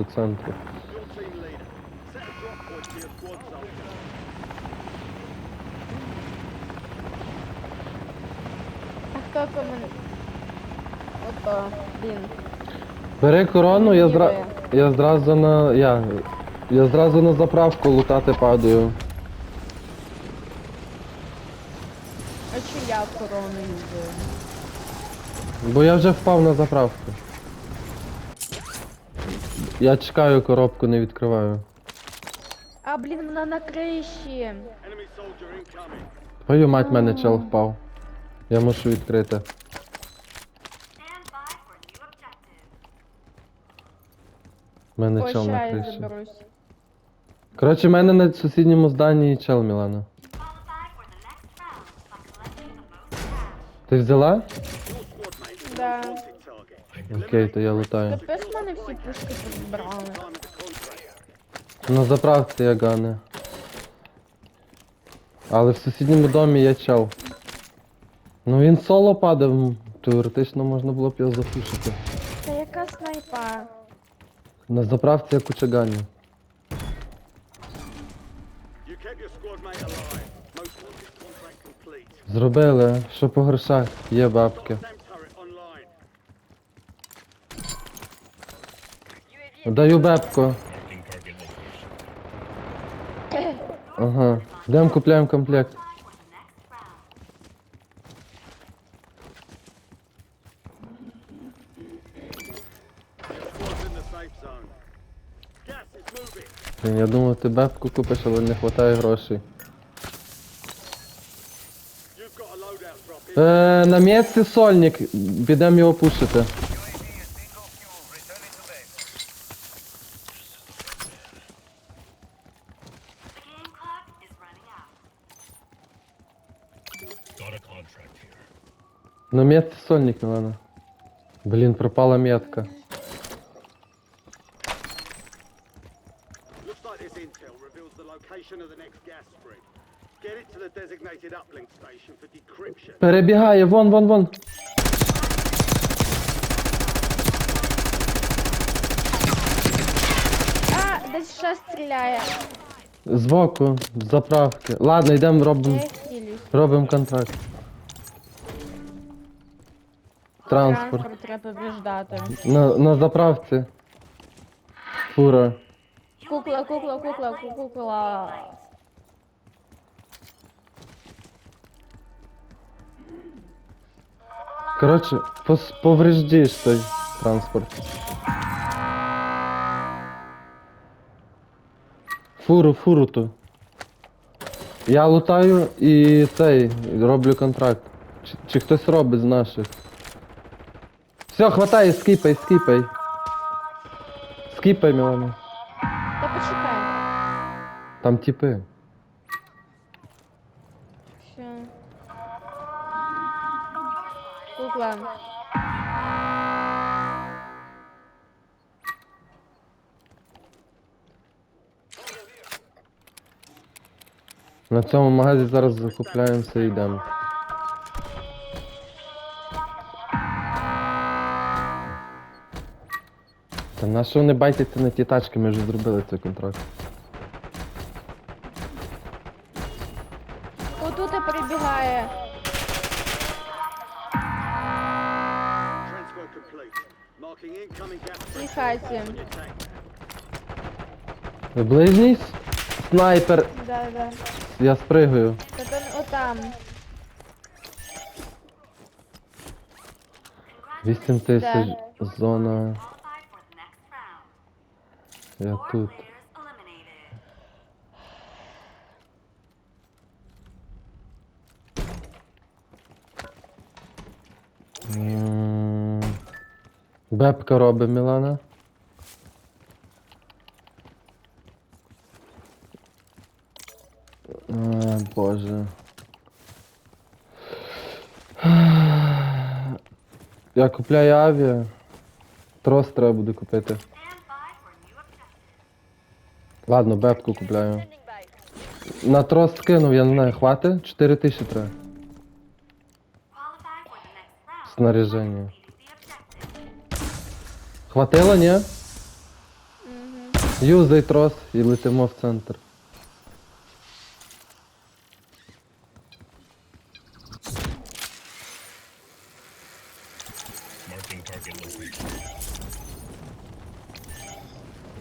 до центру. А хто. Ото. Бери корону, я, зра... Я зразу на. Я. Я зразу на заправку лутати падаю. А чи я корону юзаю? Бо я вже впав на заправку. Я чекаю коробку, не відкриваю. А, блін, вона на криші. Твою мать мене чел впав. Я мушу відкрити. Мене чел на я криші. заберусь. Коротше, в мене на сусідньому зданні чел Мілана. Ти взяла? Да. Окей, то я лутаю. Капець мене всі пушки the. На заправці я гане. Але в сусідньому домі є чел. Ну він соло падав, теоретично можна було б його запушити. Та яка снайпа? На заправці я куча ганів. You kept your squad mate alive. Most wanted contract complete. Зробили, що по грошах, є бабки. Даю бебку. Ага. Йдемо купляємо комплект. Я думав, ти бебку купиш, але не вистачає грошей. Е, на місці сольник, підемо його пушити. To the designated uplink station for decryption. Перебігає, вон, вон, вон. А, десь ще стріляє. Збоку, з заправки. Ладно, йдемо робимо. Робимо контракт. Транспорт. Транспорт треба виждати. На, на заправці. Фура. Кукла, кукла, кукла, ку- кукла. Коротше, пос, повреждиш той транспорт. Фуру, фуру ту. Я лутаю і цей, роблю контракт. Чи, чи хтось робить з наших. Все, хватай, скіпай, скіпай. Скіпай, Мілана. Та почекай. Там тіпи. На цьому магазі зараз закупляємося і йдемо. Та на що не байтеся на ті тачки, ми вже зробили цей контракт. Отут і перебігає. Tank. Ближній снайпер. Да, да. Я спригаю. Та отам. 8 тисяч зона. Я тут. Бебка робить Мілана. Боже. Я купляю авіа. Трос треба буде купити. Ладно, бебку купляю. На трос скинув, я не знаю, хватить? 4 тисячі треба. Objective. Хватило, ні? Юзай трос і летимо в центр.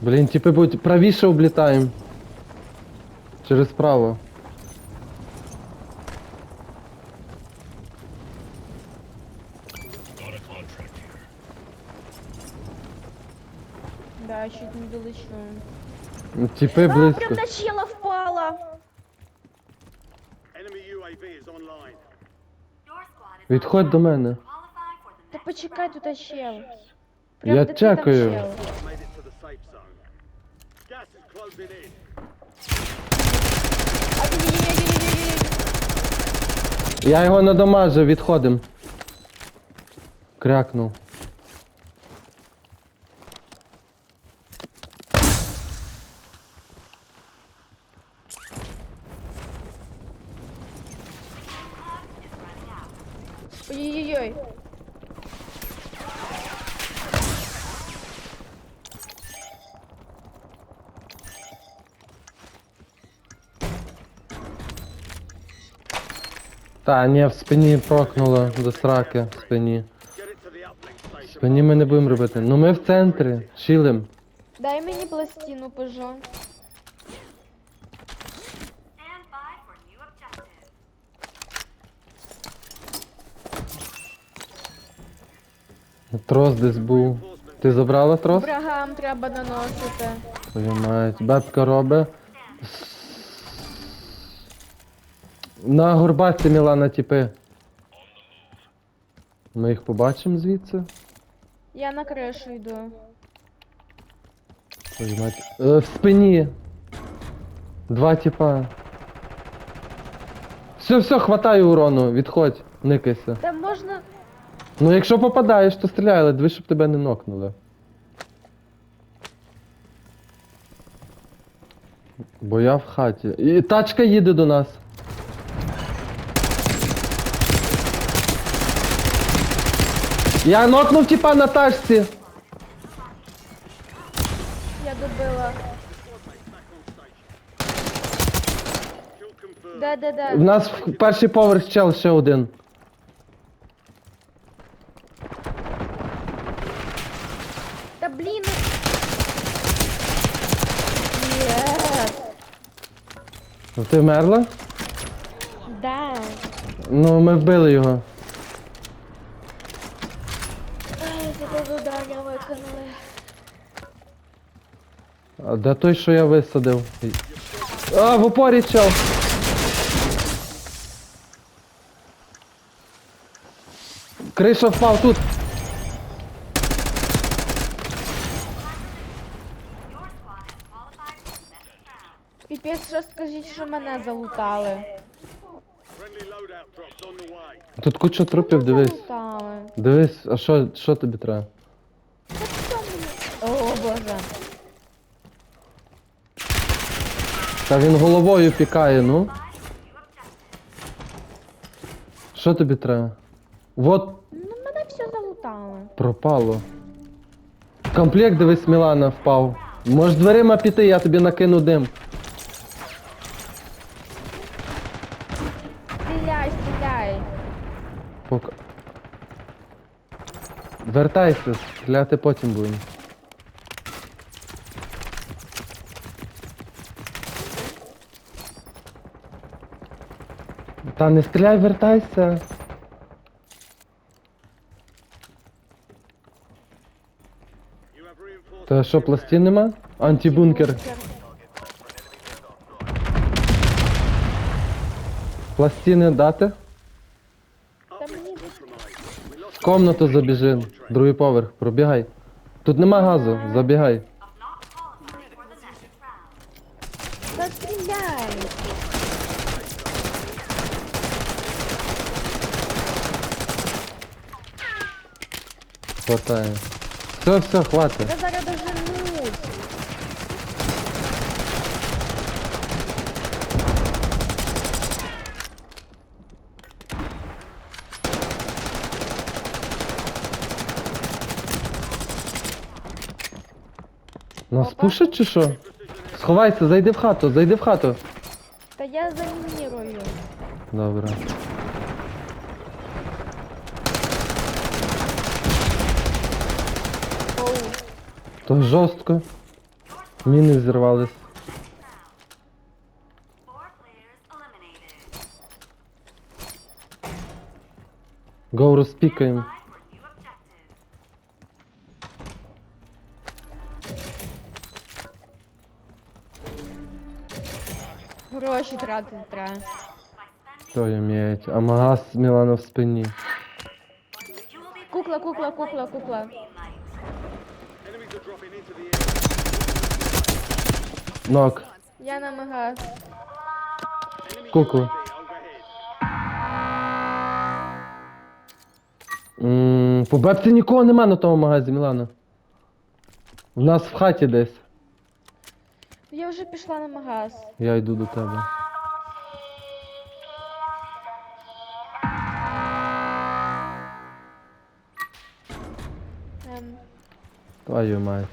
Блін, типи будуть правіше облітаємо. Через право. Да, чуть не долечу. Ну, Типи А, близько. прям на чела впала. Enemy UAV is online. Відходь до мене. Та почекай, тут чел. Я де ти там чекаю. чел. Made it to Я його надамажив, відходим. Крякнув. Та, ні, в спині прокнуло до сраки в спині. В спині ми не будемо робити. Ну ми в центрі, чилим. Дай мені пластину, objective. Трос десь був. Ти забрала трос? Врагам треба наносити. Твою мають. Бебка робить. На горбатці Мілана тіпи. Ми їх побачимо звідси. Я на кришу йду. Мать. Е, в спині. Два тіпа. Все, все, хватаю урону, відходь, никайся. Та можна. Ну якщо попадаєш, то стріляй, але диви, щоб тебе не нокнули. Бо я в хаті. І тачка їде до нас. Я нокнув типа на тачці. Я добила. Де, де, де? В нас в перший поверх чел ще один. Та блін. Єс. Ну, Ти вмерла? Да. Ну, ми вбили його. Ай, тебе завдання виконали. А де той, що я висадив? А, в упорі чел. Криша впав тут. Піпець, що скажіть, що мене залутали. Тут куча трупів, дивись. Залутали. Дивись, а що, що тобі треба? О, боже. Та він головою пікає, ну. Що тобі треба? Вот Ну, мене все залутали. пропало. Комплект, дивись, Мілана впав. Можеш дверима піти, я тобі накину дим. Стріляй, стріляй. Пока. Вертайся, стріляти потім будемо. Та не стріляй, вертайся. Та що, пластин нема? Антибункер. Пластини дати? В комнату забіжи. Другий поверх, пробігай. Тут нема газу, забігай. Хватає. Все, все, хватить. Я зараз доженусь. Нас пушать чи що? Сховайся, зайди в хату, зайди в хату. Та я замінірую. Добре. То жорстко. Міни зірвались. Four players eliminated. Гоу розпікаємо. Five for new objective. Гроші тратити треба. То м'ять. А магаз Мілана в спині. You will be Кукла, кукла, кукла, кукла. Нок. Я на магаз. М, По бабці нікого нема на тому магазі, Мілана. В нас в хаті десь. Я вже пішла на магаз. Я йду до тебе. Твою мать.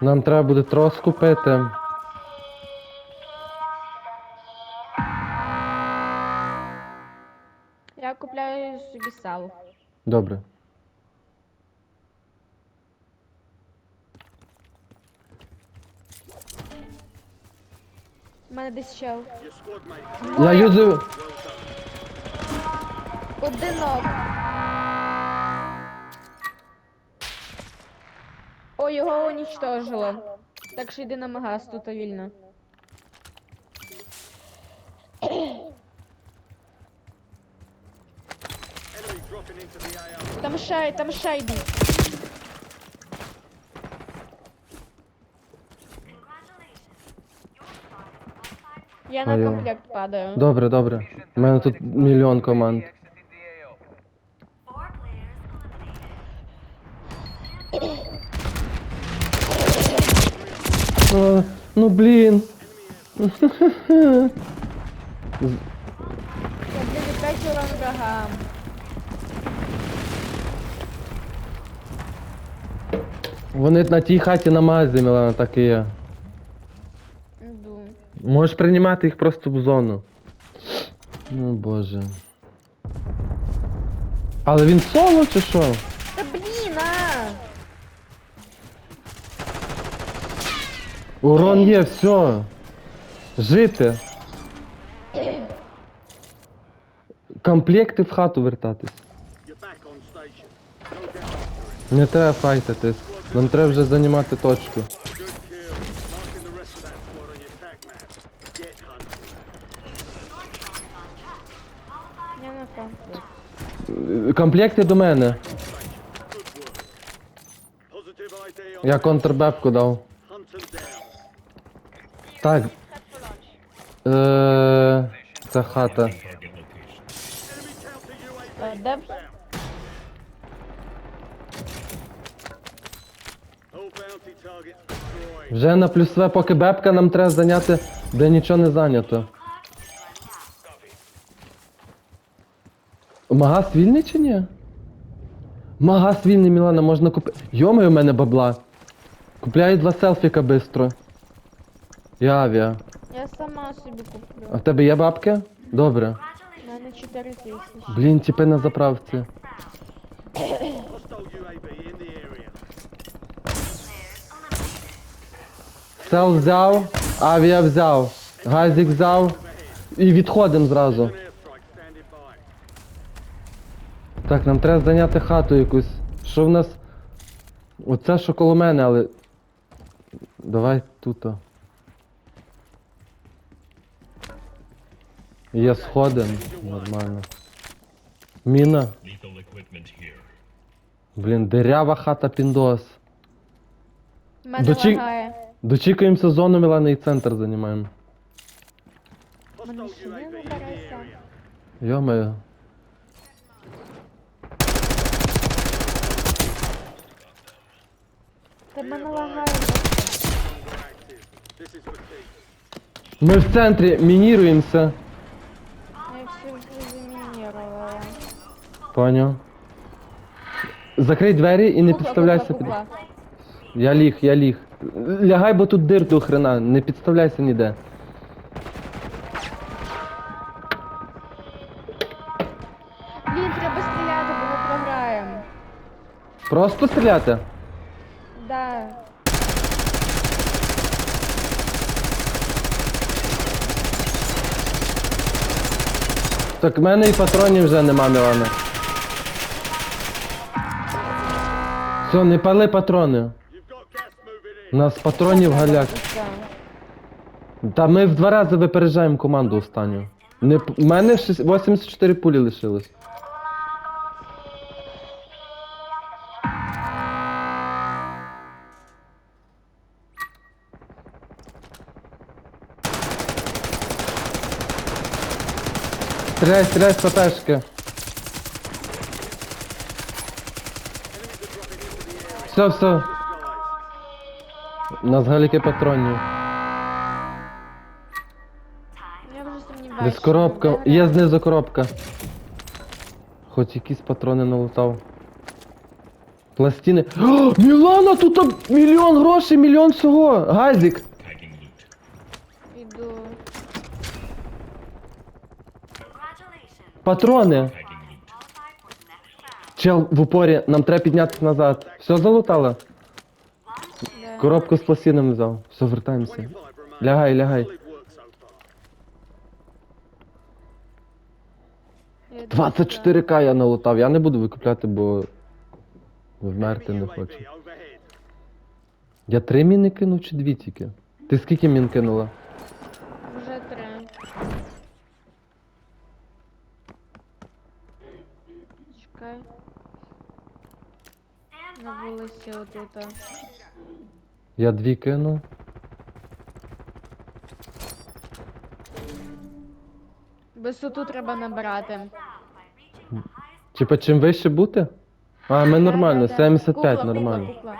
Нам треба буде трос купити. я купляю собі сало. Добре. У мене десь ще. Я юзаю. одинок. О, його уничтожило. Так що йди на магаз, тут вільно. Там ще, там ще йдуть. Я на комплект падаю. Добре, добре. У мене тут мільйон команд. Eliminated. Ну. Я, блін, опять урон врагам. Вони на тій хаті на магазі, Мілана, так і є. Іду. Можеш приймати їх просто в зону. Ну боже. Але він соло чи що? Та блін, а! Урон є, все. Жити. Комплекти в хату вертатись. Не треба файтитись. Нам треба вже займати точку. Комплекти до мене. Я контрбепку дав. Так. Е, це хата. Е, Де б-. Вже на плюсове, поки бепка нам треба зайняти, де нічого не зайнято. Магаз вільний чи ні? Магаз вільний, Мілана, можна купити. Йомаю, у мене бабла. Купляю два селфіка бистро. І авіа. Я сама собі А в тебе є бабки? Добре. У мене 4 тисячі. Блін, тіпи на заправці. Сел взяв, авіа взяв, газик взяв і відходимо зразу. Так, нам треба зайняти хату якусь. Що в нас? Оце що коло мене, але. Давай тут. Є сходи. Нормально. Міна. Блін, дирява хата піндос. Мене Дочі- лагає. Дочікаємося зону Мілана і центр займаємо. Мене ще не набереться. Йомаю. Та мене лагає. Ми в центрі мініруємося. Я все вже замінірувала. Поняв. Закрий двері і не підставляйся під. Я ліг, я ліг. Лягай, бо тут дир до хрена, не підставляйся ніде. Блін, треба стріляти, бо ми програємо. Просто стріляти. Да. Так в мене і патронів вже нема, Мілана. Все, не пали патрони. У нас патронів галяк. Та ми в два рази випереджаємо команду останню. Не, в мене шість- 84 пулі лишилось. Стріляй, стріляй з. Все, все. У нас галіки патронів. Я вже сумніваюся. Десь коробка. Є знизу коробка. Хоч якісь патрони налутав. Пластини. О, Мілана, тут там мільйон грошей, мільйон всього. Газік. Іду. Патрони. Чел в упорі, нам треба піднятися назад. Все залутала? Да. Коробку з пластинами взяв. Все, вертаємося. Лягай, лягай. Solid work so far. Я 24к я налутав. Я не буду викупляти, бо вмерти не хочу. Я три міни кинув чи дві тільки? Ти скільки мін кинула? Вже три. Чекай. На вулиці отут. Я дві кинув. Висоту треба набирати. Типа чим вище бути? А, ми нормально, 75 Кукла, нормально. кукла.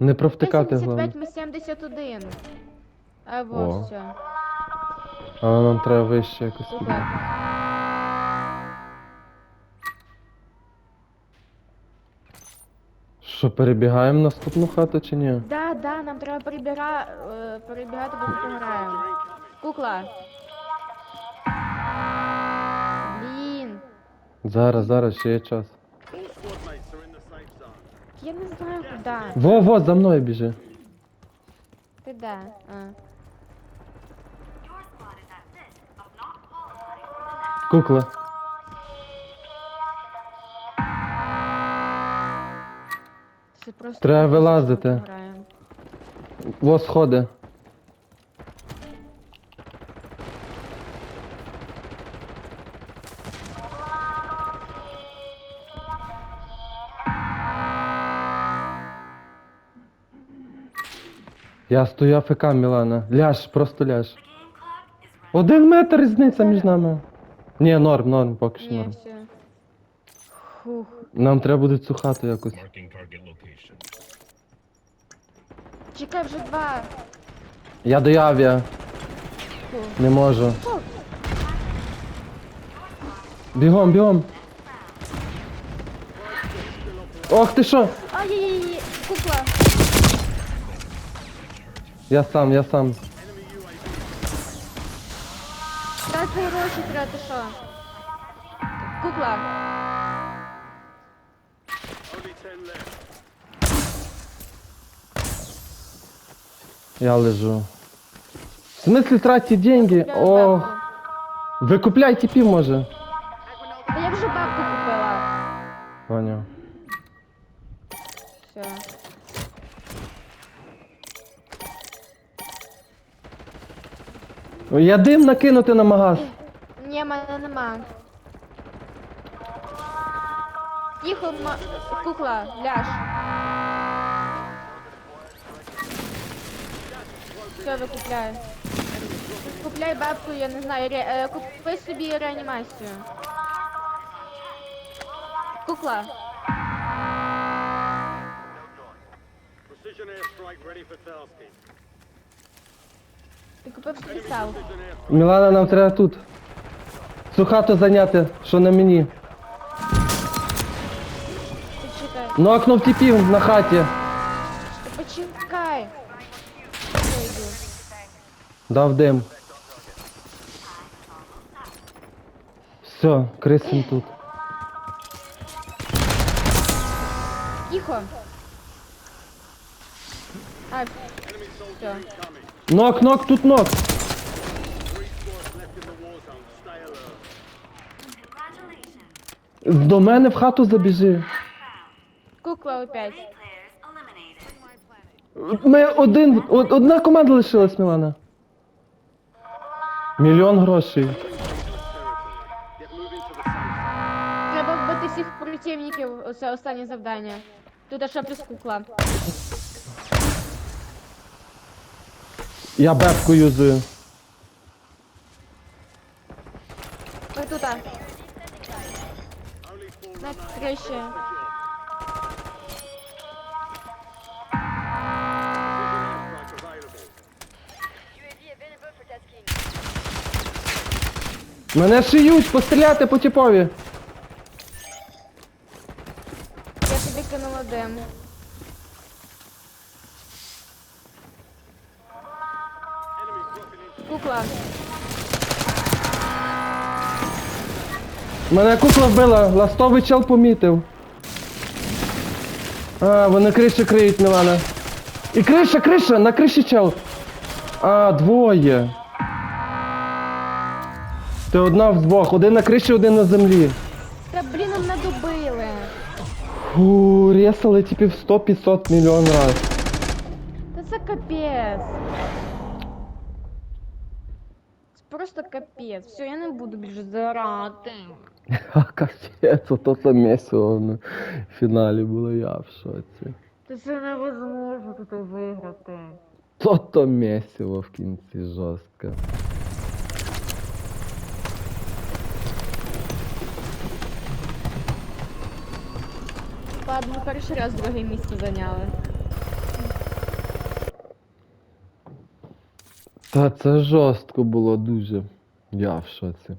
Не провтикати 75, головне. ми 71. А О. все. Але нам треба вище якось. Кукла. Що, перебігаємо в наступну хату чи ні? Да, да, нам треба перебіга... е, перебігати, бо ми програємо. Кукла. Блін. Зараз, зараз, ще є час. Я не знаю куди. Во, во, за мною біжи. Ти де? А. Your Це просто Треба вилазити. програємо. Во, сходи. Я стою АФК, Мілана. Ляж, просто ляж. Один метр різниця між нами. Ні, норм, норм, поки що Ні, норм. все. Фух. Нам треба буде цю хату якось. Чекай вже два. Я до авіа. Не можу. Фу. Бігом, бігом. Ох ти що? Ай-яй-яй, кукла. Я сам, я сам. Дай гроші треба, ти що? Кукла. Only 10 left. Я лежу. В смысле тратить деньги? Бабку. Викупляй тіпів може. Та я вже бабку купила. Поняв. Все. Я дим накинути на магаз. Ні, мене нема. Тихо, ма... кукла, ляж. Все, викупляю. Купляй бабку, я не знаю, ре... е, купи собі реанімацію. Кукла. Ти купив собі сал. Мілана, нам треба тут. Цю хату зайняти, що на мені. Нокнув тіпів на хаті. Та почекай. Я йду. Дав дим. Все, крисим тут. Тихо. А, все. Нок, нок, тут нок. Congratulations. До мене в хату забіжи. Кукла опять. Ми один, од- одна команда лишилась, Мілана. Мільйон грошей. Треба вбити всіх противників, це останнє завдання. Тут ще плюс кукла. Я бебку юзую. Ой, тут. а. На криші. Мене шиють, постріляти по тіпові. Я тобі кинула дим. Кукла. Мене кукла вбила, ластовий чел помітив. А, вони криші криють, Мілана. І криша, криша, на криші чел. А, двоє. Ти одна в двох, один на криші, один на землі. Та блін, нам надобили. Фу, ресали типів 100-500 мільйон раз. Та це капець. Це просто капець. Все, я не буду більше зарати. А капець, ото це місиво в фіналі було я в шоці. Та це невозможно тут виграти. То то місиво в кінці жорстко. Ладно, перший раз друге місце зайняли. Та це жорстко було дуже. Я в шоці.